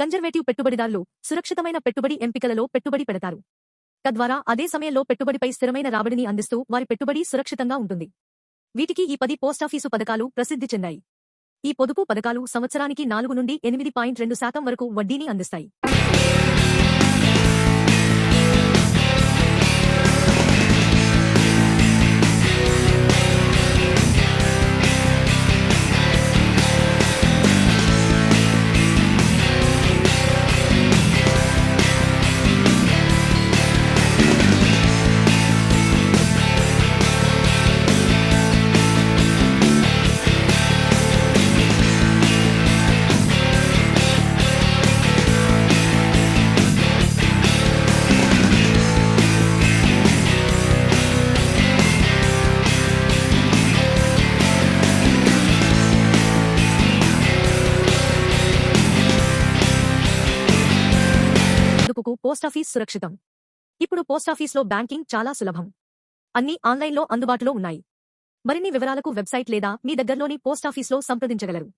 Conservative పెట్టుబడిదారులు సురక్షితమైన పెట్టుబడి ఎంపికలలో పెట్టుబడి పెడతారు. తద్వారా అదే సమయంలో పెట్టుబడిపై స్థిరమైన రాబడిని అందిస్తూ వారి పెట్టుబడి సురక్షితంగా ఉంటుంది. వీటికి ఈ పది పోస్టాఫీసు పథకాలు ప్రసిద్ధి చెందాయి. ఈ పొదుపు పథకాలు సంవత్సరానికి నాలుగు నుండి ఎనిమిది పాయింట్ రెండు శాతం వరకు వడ్డీని అందిస్తాయి. బ్యాంకుకు పోస్టాఫీస్ సురక్షితం. ఇప్పుడు పోస్టాఫీస్లో బ్యాంకింగ్ చాలా సులభం. అన్ని ఆన్లైన్లో అందుబాటులో ఉన్నాయి. మరిన్ని వివరాలకు వెబ్సైట్ లేదా మీ దగ్గరలోని పోస్టాఫీస్లో సంప్రదించగలరు.